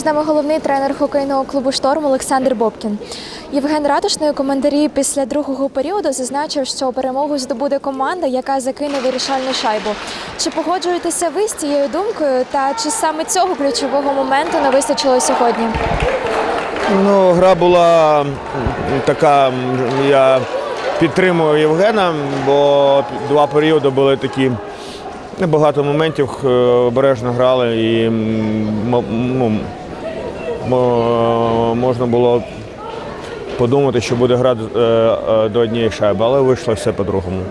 З нами головний тренер хокейного клубу Шторм Олександр Бобкін. Євген Ратушний у коментарі після другого періоду зазначив, що перемогу здобуде команда, яка закине вирішальну шайбу. Чи погоджуєтеся ви з цією думкою? Та чи саме цього ключового моменту не вистачило сьогодні? Ну, гра була така, я підтримую Євгена, бо два періоди були такі. Небагато моментів е, обережно грали і ну, можна було подумати, що буде гра е, е, до однієї шайби, але вийшло все по-другому.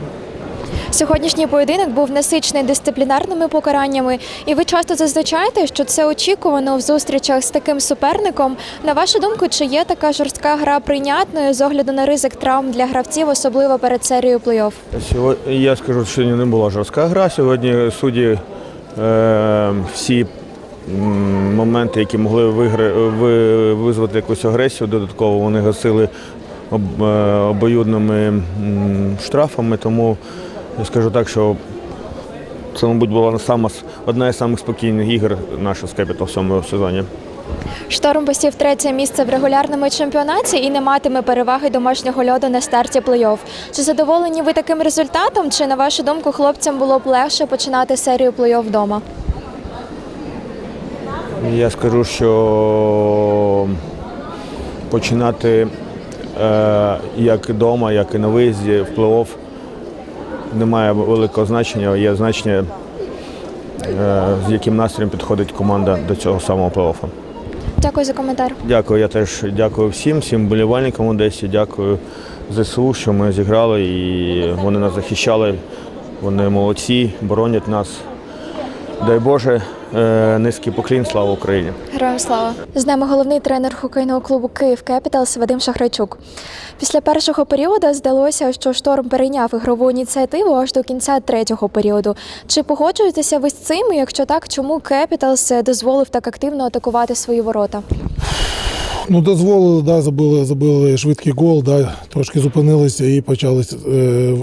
Сьогоднішній поєдинок був насичений дисциплінарними покараннями, і ви часто зазначаєте, що це очікувано в зустрічах з таким суперником. На вашу думку, чи є така жорстка гра прийнятною з огляду на ризик травм для гравців, особливо перед серією плей-офф? Сьогодні я скажу, що не була жорстка гра. Сьогодні судді е, всі моменти, які могли вигра... ви... визвати якусь агресію, додатково вони гасили е, обоюдними штрафами. Тому я скажу так, що це, мабуть, була сама... одна із самих спокійних ігор наша з Capital в цьому сезоні. Шторм посів третє місце в регулярному чемпіонаті і не матиме переваги домашнього льоду на старті плей-офф. Чи задоволені ви таким результатом? Чи на вашу думку хлопцям було б легше починати серію плей-офф вдома? Я скажу, що починати е, як вдома, як і на виїзді в плей-офф немає великого значення. Є значення, е, з яким настроєм підходить команда до цього самого плей-оффу. Дякую за коментар. Дякую, я теж дякую всім, всім болівальникам Одесі. Дякую ЗСУ, що ми зіграли і вони нас захищали. Вони молодці, боронять нас. Дай Боже, е, низький поклін, слава Україні! Героям слава! З нами головний тренер хокейного клубу Київ Кепіталс Вадим Шахрайчук. Після першого періоду здалося, що шторм перейняв ігрову ініціативу аж до кінця третього періоду. Чи погоджуєтеся ви з цим? І Якщо так, чому Кепіталс дозволив так активно атакувати свої ворота? Ну, дозволили, да, забили, забили швидкий гол, да, трошки зупинилися і почали е,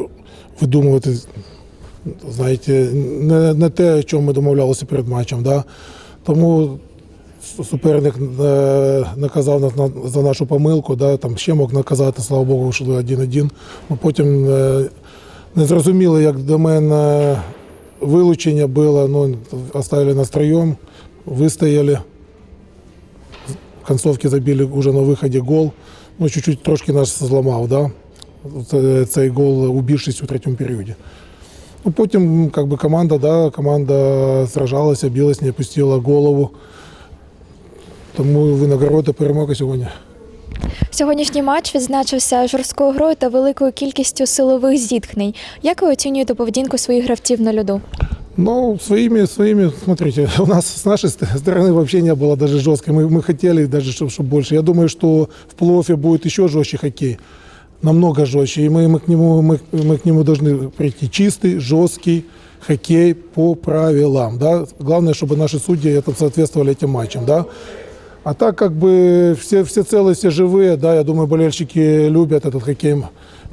видумувати, знаєте, не, не те, чому ми домовлялися перед матчем. Да. Тому суперник е, наказав за нашу помилку, да, там ще мог наказати, слава Богу, вийшли 1-1. Ну, потім е, не зрозуміли, як до мене вилучення було, ну, оставили нас втроєм, вистояли в концовці забили уже на виході гол. Ну, чуть-чуть трошки нас зламав, да? Це- цей гол у більшість у третьому періоді. Ну, потім как би, команда, да, команда сражалася, билась, не опустила голову. Тому винагорода перемога сьогодні. Сьогоднішній матч відзначився жорсткою грою та великою кількістю силових зіткнень. Як ви оцінюєте поведінку своїх гравців на льоду? Ну, своими, своими, смотрите, у нас с нашей ст- стороны вообще не было даже жестко. Мы, мы хотели даже, чтобы, чтобы больше. Я думаю, что в плей-оффе будет еще жестче хоккей. Намного жестче. И мы, мы, к нему, мы, мы к нему должны прийти чистый, жесткий хоккей по правилам. Да? Главное, чтобы наши судьи это соответствовали этим матчам. Да? А так как бы все, все целые, все живые, да, я думаю, болельщики любят этот хоккей,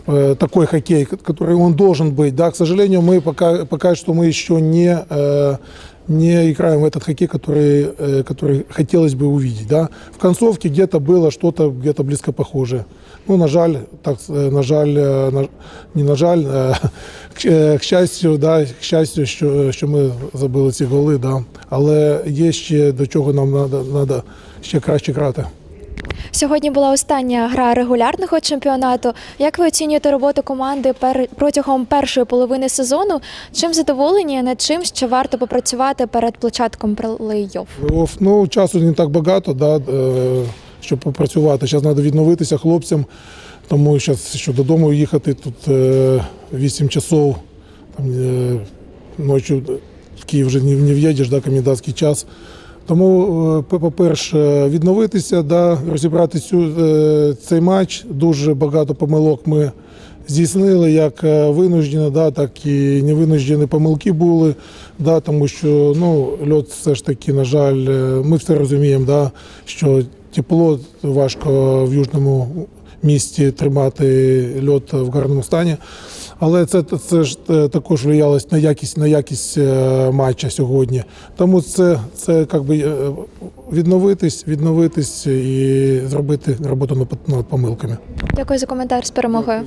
э, такой хоккей, ко- который он должен быть. Да, к сожалению, мы пока, пока что мы еще не, э, не играем в этот хоккей, который, э, который хотелось бы увидеть. Да. В концовке где-то было что-то где-то близко похожее. Ну, на жаль, так, э, на жаль, э, на, не на жаль, э, к, щ- к щастю, да, к щастю, що, що ми забили ці голи, да. але є ще до чого нам треба ще краще грати. Сьогодні була остання гра регулярного чемпіонату. Як ви оцінюєте роботу команди пер... протягом першої половини сезону? Чим задоволені, над чим ще варто попрацювати перед початком плей-офф? Ну, часу не так багато, да, е, щоб попрацювати. Зараз треба відновитися хлопцям, тому зараз що додому їхати тут е, 8 часов. Там, е, ночі в Київ вже не в'їдеш, да, комендантський час. Тому, е, по- по-перше, відновитися, да, розібрати цю, е, цей матч. Дуже багато помилок ми здійснили, як е, винуждені, да, так і невинуждені помилки були. Да, тому що ну, льот все ж таки, на жаль, ми все розуміємо, да, що тепло важко в южному місті тримати льот в гарному стані. Але це, це ж е, також влиялось на якість, на якість е, матча сьогодні. Тому це, це як би, е, відновитись, відновитись і зробити роботу над помилками. Дякую за коментар з перемогою.